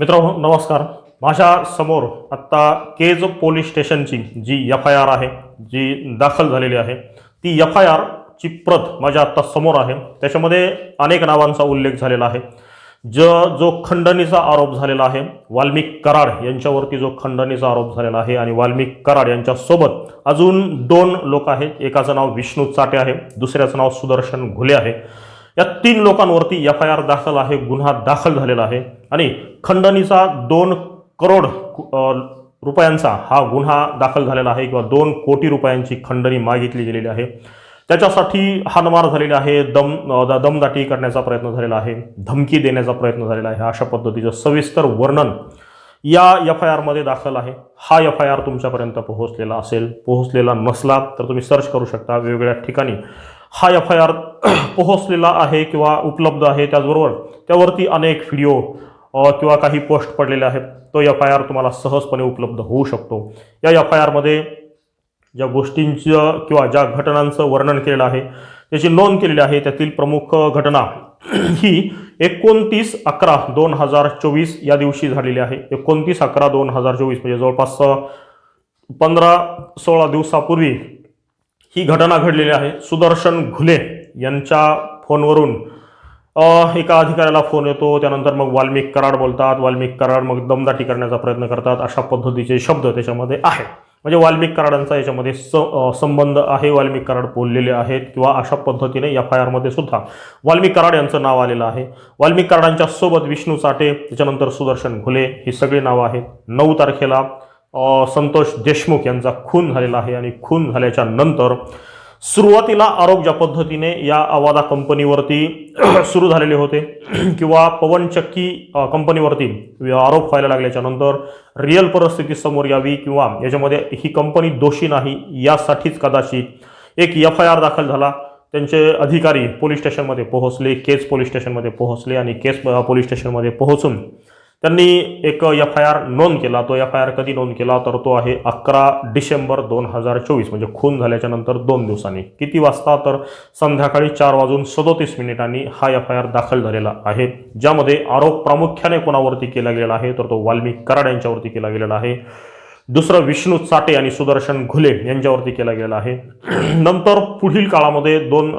मित्रांनो नमस्कार. माझ्यासमोर आत्ता केज पोलीस स्टेशनची जी एफ आय आर आहे जी दाखल झालेली आहे ती एफ आय आरची प्रत माझ्या आत्ता समोर आहे. त्याच्यामध्ये अनेक नावांचा उल्लेख झालेला आहे. ज जो खंडणीचा आरोप झालेला आहे वाल्मिक कराड यांच्यावरती जो खंडणीचा आरोप झालेला आहे आणि वाल्मिक कराड यांच्यासोबत अजून दोन लोक आहेत. एकाचं नाव विष्णू चाटे आहे दुसऱ्याचं नाव सुदर्शन घुले आहे. या तीन लोकांवरती एफ आय आर दाखल आहे गुन्हा दाखल झालेला आहे. आणि खंडणीचा दोन करोड रुपयांचा हा गुन्हा दाखल झालेला आहे किंवा दोन कोटी रुपयांची खंडणी मागितली गेलेली आहे. त्याच्यासाठी हानमार झालेली आहे दम द- दमदाटी करण्याचा प्रयत्न झालेला आहे धमकी देण्याचा प्रयत्न झालेला आहे अशा पद्धतीचं सविस्तर वर्णन या एफ आय आरमध्ये दाखल आहे. हा एफ आय आर तुमच्यापर्यंत पोहोचलेला असेल पोहोचलेला नसला तर तुम्ही सर्च करू शकता. वेगवेगळ्या ठिकाणी हा एफ आय आर पोहोचलेला आहे किंवा उपलब्ध आहे त्याचबरोबर त्यावरती अनेक व्हिडिओ किंवा काही पोस्ट पडलेले आहेत. तो एफ आय आर तुम्हाला सहजपणे उपलब्ध होऊ शकतो. या एफ आय आरमध्ये ज्या गोष्टींचं किंवा ज्या घटनांचं वर्णन केलेलं आहे त्याची नोंद केलेली आहे त्यातील प्रमुख घटना ही एकोणतीस अकरा दोन हजार चोवीस या दिवशी झालेली आहे. एकोणतीस अकरा दोन हजार चोवीस म्हणजे जवळपास पंधरा सोळा दिवसापूर्वी ही घटना घडलेली आहे. सुदर्शन घुले यांच्या फोनवरून एका अधिकाऱ्याला फोन येतो. त्यानंतर मग वाल्मिक कराड बोलतात. वाल्मिक कराड मग दमदाटी करण्याचा प्रयत्न करतात. अशा पद्धतीचे शब्द त्याच्यामध्ये आहेत. म्हणजे वाल्मिक कराडांचा याच्यामध्ये स संबंध आहे. वाल्मिक कराड बोललेले आहेत किंवा अशा पद्धतीने एफ आय आरमध्ये सुद्धा. वाल्मिक कराड यांचं नाव आलेलं आहे. वाल्मिक कराडांच्या सोबत विष्णू साठे त्याच्यानंतर सुदर्शन घुले ही सगळी नावं आहेत. नऊ तारखेला संतोष देशमुख यांचा खून झालेला आहे आणि खून झाल्याच्यानंतर सुरुवातीला आरोप ज्या पद्धतीने या अवादा कंपनीवरती सुरू झालेले होते किंवा पवनचक्की कंपनीवरती आरोप व्हायला लागल्याच्या नंतर रिअल परिस्थिती समोर यावी किंवा याच्यामध्ये ही कंपनी दोषी नाही यासाठीच कदाचित एक एफ आय आर दाखल झाला. त्यांचे अधिकारी पोलीस स्टेशनमध्ये पोहोचले केस पोलीस स्टेशनमध्ये पोहोचले आणि केस पोलीस स्टेशनमध्ये पोहोचून त्यांनी एक एफ आय आर नोंद केला. तो एफ आय आर कधी नोंद केला? तर तो आहे अकरा डिसेंबर दोन हजार चोवीस म्हणजे खून झाल्याच्यानंतर दोन दिवसांनी. किती वाजता? तर संध्याकाळी चार वाजून सदोतीस मिनिटांनी हा एफ आय आर दाखल झालेला आहे. ज्यामध्ये आरोप प्रामुख्याने कोणावरती केला गेलेला आहे? तर तो वाल्मिक कराड यांच्यावरती केला गेलेला आहे. दुसरं विष्णू चाटे आणि सुदर्शन घुले यांच्यावरती केला गेला आहे. नंतर पुढील काळामध्ये दोन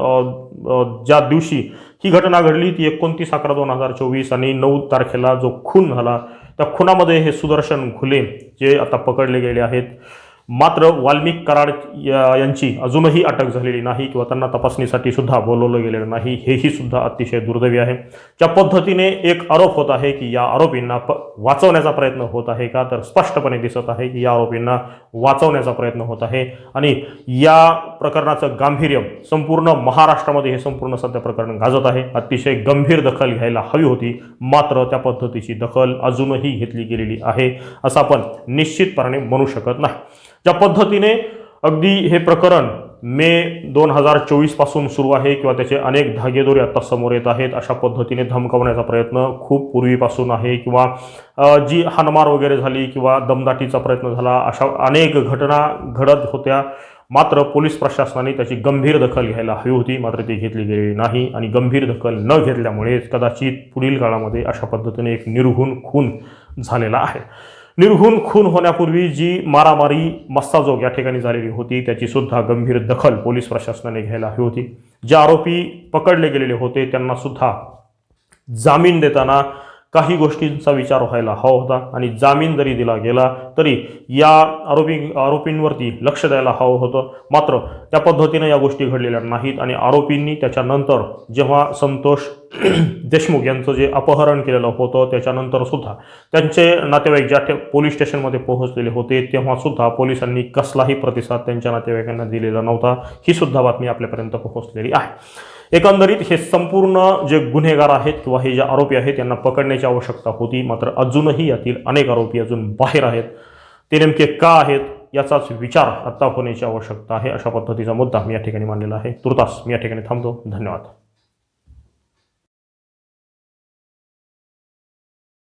ज्या दिवशी ही घटना घडली ती एकोणतीस अकरा दोन हजार चोवीस आणि नऊ तारखेला जो खून झाला त्या खुनामध्ये हे सुदर्शन घुले जे आता पकडले गेले आहेत. मात्र वाल्मिक कराड या- यांची अजूनही अटक झालेली नाही किंवा त्यांना तपासणीसाठी सुद्धा बोलवलं गेलेलं नाही हेही सुद्धा अतिशय दुर्दैवी आहे. ज्या पद्धतीने एक आरोप होत आहे की या आरोपींना प वाचवण्याचा प्रयत्न होत आहे का तर स्पष्टपणे दिसत आहे की या आरोपींना वाचवण्याचा प्रयत्न होत आहे. आणि या प्रकरणाचं गांभीर्य संपूर्ण महाराष्ट्रामध्ये हे संपूर्ण सध्या प्रकरण गाजत आहे. अतिशय गंभीर दखल घ्यायला हवी होती मात्र त्या पद्धतीची दखल अजूनही घेतली गेलेली आहे असं आपण निश्चितपणे म्हणू शकत नाही. ज्या पद्धतीने अगदी हे प्रकरण मे दोन हजार चोवीसपासून सुरू आहे किंवा त्याचे अनेक धागेदोरे आत्ता समोर येत आहेत अशा पद्धतीने धमकावण्याचा प्रयत्न खूप पूर्वीपासून आहे किंवा जी हानमार वगैरे झाली किंवा दमदाटीचा प्रयत्न झाला अशा अनेक घटना घडत होत्या. मात्र पोलीस प्रशासनाने त्याची गंभीर दखल घ्यायला हवी होती मात्र ती घेतली गेली नाही आणि गंभीर दखल न घेतल्यामुळे कदाचित पुढील काळामध्ये अशा पद्धतीने एक निर्घुण खून झालेला आहे. निर्घुण खून होण्यापूर्वी जी मारामारी मस्ताजोग या ठिकाणी झालेली होती त्याची सुद्धा गंभीर दखल पोलीस प्रशासनाने घ्यायला हवी होती. जे आरोपी पकडले गेलेले होते त्यांना सुद्धा जामीन देताना काही गोष्टींचा विचार व्हायला हवा होता आणि जामीन जरी दिला गेला तरी या आरोपी आरोपींवरती लक्ष द्यायला हवं होतं. मात्र त्या पद्धतीनं या गोष्टी घडलेल्या नाहीत आणि आरोपींनी त्याच्यानंतर जेव्हा संतोष देशमुख यांचं जे अपहरण केलेलं होतं त्याच्यानंतर सुद्धा त्यांचे नातेवाईक ज्या पोलीस स्टेशनमध्ये पोहोचलेले होते तेव्हा सुद्धा पोलिसांनी कसलाही प्रतिसाद त्यांच्या नातेवाईकांना दिलेला नव्हता. ही सुद्धा बातमी आपल्यापर्यंत पोहोचलेली आहे. एकंदरीत हे संपूर्ण जे गुन्हेगार आहेत किंवा हे जे आरोपी आहेत यांना पकडण्याची आवश्यकता होती. मात्र अजूनही यातील अनेक आरोपी अजून बाहेर आहेत. ते नेमके का आहेत याचाच विचार आत्ता होण्याची आवश्यकता आहे. अशा पद्धतीचा मुद्दा मी या ठिकाणी मांडलेला आहे. तुर्तास मी या ठिकाणी थांबतो. धन्यवाद.